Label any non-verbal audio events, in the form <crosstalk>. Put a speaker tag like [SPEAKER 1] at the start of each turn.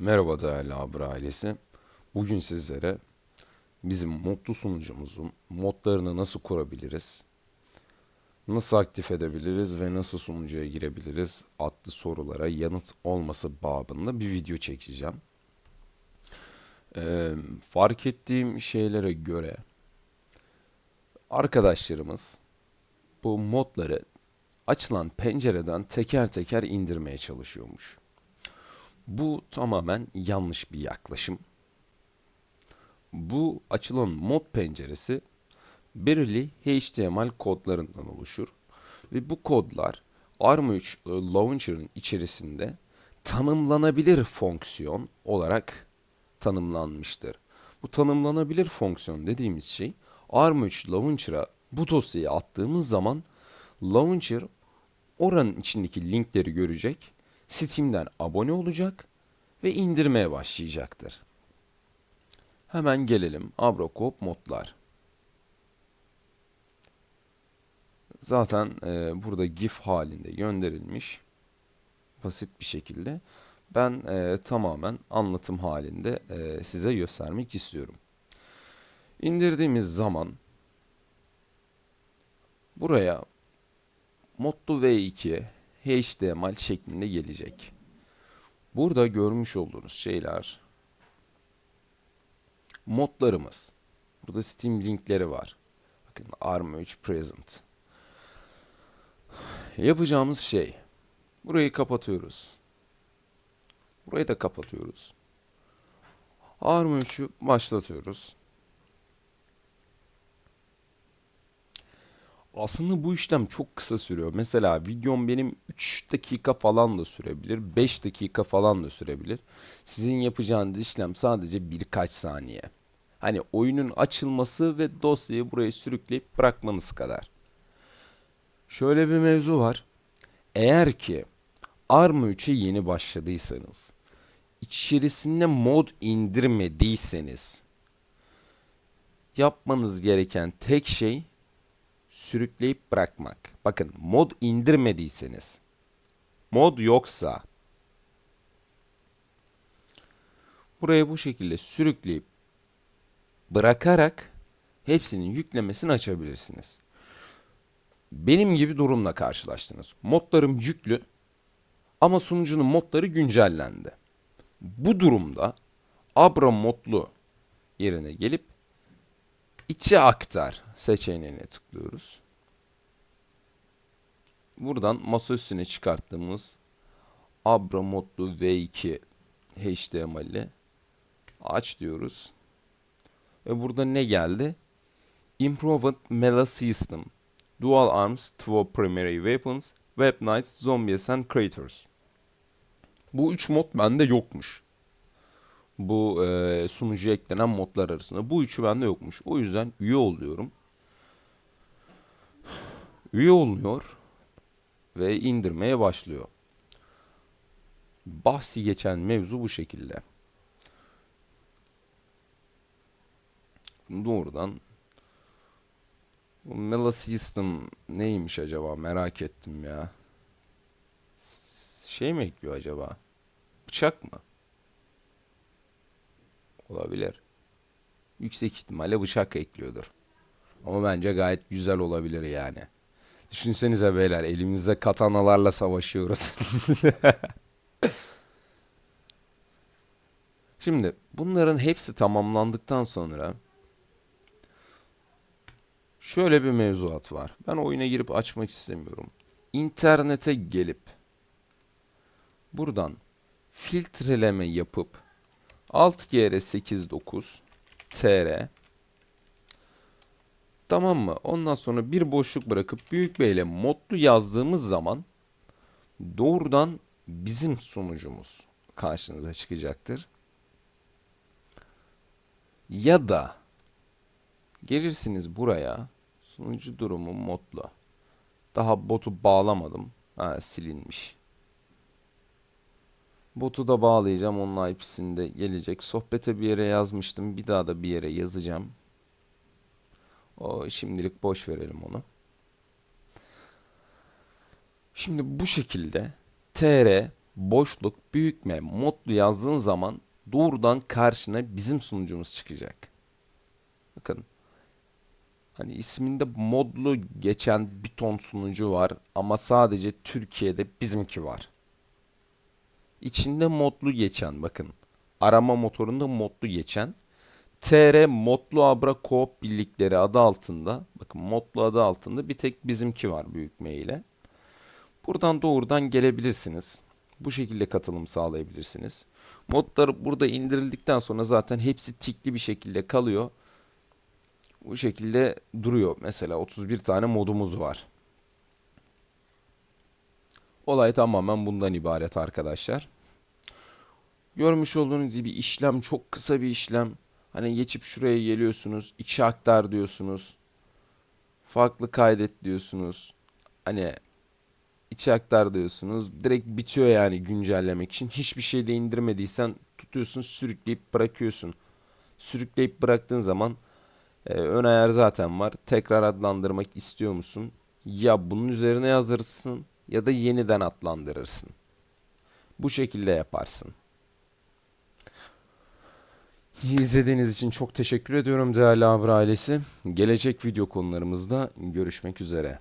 [SPEAKER 1] Merhaba değerli Abra ailesi. Bugün sizlere bizim modlu sunucumuzun modlarını nasıl kurabiliriz, nasıl aktif edebiliriz ve nasıl sunucuya girebiliriz adlı sorulara yanıt olması babında bir video çekeceğim. Ee, fark ettiğim şeylere göre arkadaşlarımız bu modları açılan pencereden teker teker indirmeye çalışıyormuş. Bu tamamen yanlış bir yaklaşım. Bu açılan mod penceresi belirli HTML kodlarından oluşur ve bu kodlar ARM 3 Launcher'ın içerisinde tanımlanabilir fonksiyon olarak tanımlanmıştır. Bu tanımlanabilir fonksiyon dediğimiz şey ARM 3 Launcher'a bu dosyayı attığımız zaman Launcher oranın içindeki linkleri görecek, Steam'den abone olacak ve indirmeye başlayacaktır. Hemen gelelim Abracop modlar. Zaten e, burada GIF halinde gönderilmiş. Basit bir şekilde. Ben e, tamamen anlatım halinde e, size göstermek istiyorum. İndirdiğimiz zaman buraya Modlu V2 HTML şeklinde gelecek. Burada görmüş olduğunuz şeyler modlarımız. Burada Steam linkleri var. Bakın ARM 3 Present. Yapacağımız şey burayı kapatıyoruz. Burayı da kapatıyoruz. ARM 3'ü başlatıyoruz. Aslında bu işlem çok kısa sürüyor. Mesela videom benim 3 dakika falan da sürebilir, 5 dakika falan da sürebilir. Sizin yapacağınız işlem sadece birkaç saniye. Hani oyunun açılması ve dosyayı buraya sürükleyip bırakmanız kadar. Şöyle bir mevzu var. Eğer ki ARM 3'e yeni başladıysanız, içerisinde mod indirmediyseniz, yapmanız gereken tek şey sürükleyip bırakmak. Bakın mod indirmediyseniz, mod yoksa buraya bu şekilde sürükleyip bırakarak hepsinin yüklemesini açabilirsiniz. Benim gibi durumla karşılaştınız. Modlarım yüklü ama sunucunun modları güncellendi. Bu durumda Abra modlu yerine gelip içe aktar seçeneğine tıklıyoruz. Buradan masa üstüne çıkarttığımız Abra modlu V2 HTML'i aç diyoruz. Ve burada ne geldi? Improved Melee System, Dual Arms, Two Primary Weapons, Web Knights, Zombies and Creators. Bu üç mod bende yokmuş bu e, sunucuya eklenen modlar arasında. Bu üçü bende yokmuş. O yüzden üye oluyorum. Üye oluyor ve indirmeye başlıyor. Bahsi geçen mevzu bu şekilde. Doğrudan Mela System neymiş acaba merak ettim ya. Şey mi ekliyor acaba? Bıçak mı? Olabilir. Yüksek ihtimalle bıçak ekliyordur. Ama bence gayet güzel olabilir yani. Düşünsenize beyler elimizde katanalarla savaşıyoruz. <laughs> Şimdi bunların hepsi tamamlandıktan sonra şöyle bir mevzuat var. Ben oyuna girip açmak istemiyorum. İnternete gelip buradan filtreleme yapıp Alt GR89 TR Tamam mı? Ondan sonra bir boşluk bırakıp büyük B ile modlu yazdığımız zaman doğrudan bizim sunucumuz karşınıza çıkacaktır. Ya da gelirsiniz buraya sunucu durumu modlu. Daha botu bağlamadım. Ha silinmiş. Botu da bağlayacağım. Onun IP'sini de gelecek. Sohbete bir yere yazmıştım. Bir daha da bir yere yazacağım. O şimdilik boş verelim onu. Şimdi bu şekilde tr boşluk büyükme modlu yazdığın zaman doğrudan karşına bizim sunucumuz çıkacak. Bakın. Hani isminde modlu geçen bir ton sunucu var ama sadece Türkiye'de bizimki var. İçinde modlu geçen bakın. Arama motorunda modlu geçen TR Modlu Abra Coop birlikleri adı altında bakın modlu adı altında bir tek bizimki var büyük ile. Buradan doğrudan gelebilirsiniz. Bu şekilde katılım sağlayabilirsiniz. Modlar burada indirildikten sonra zaten hepsi tikli bir şekilde kalıyor. Bu şekilde duruyor. Mesela 31 tane modumuz var. Olay tamamen bundan ibaret arkadaşlar. Görmüş olduğunuz gibi işlem çok kısa bir işlem. Hani geçip şuraya geliyorsunuz, içi aktar diyorsunuz. Farklı kaydet diyorsunuz. Hani içi aktar diyorsunuz. Direkt bitiyor yani güncellemek için. Hiçbir şey de indirmediysen tutuyorsun, sürükleyip bırakıyorsun. Sürükleyip bıraktığın zaman e, ön ayar zaten var. Tekrar adlandırmak istiyor musun? Ya bunun üzerine yazırsın ya da yeniden adlandırırsın. Bu şekilde yaparsın. İzlediğiniz için çok teşekkür ediyorum değerli Abra ailesi. Gelecek video konularımızda görüşmek üzere.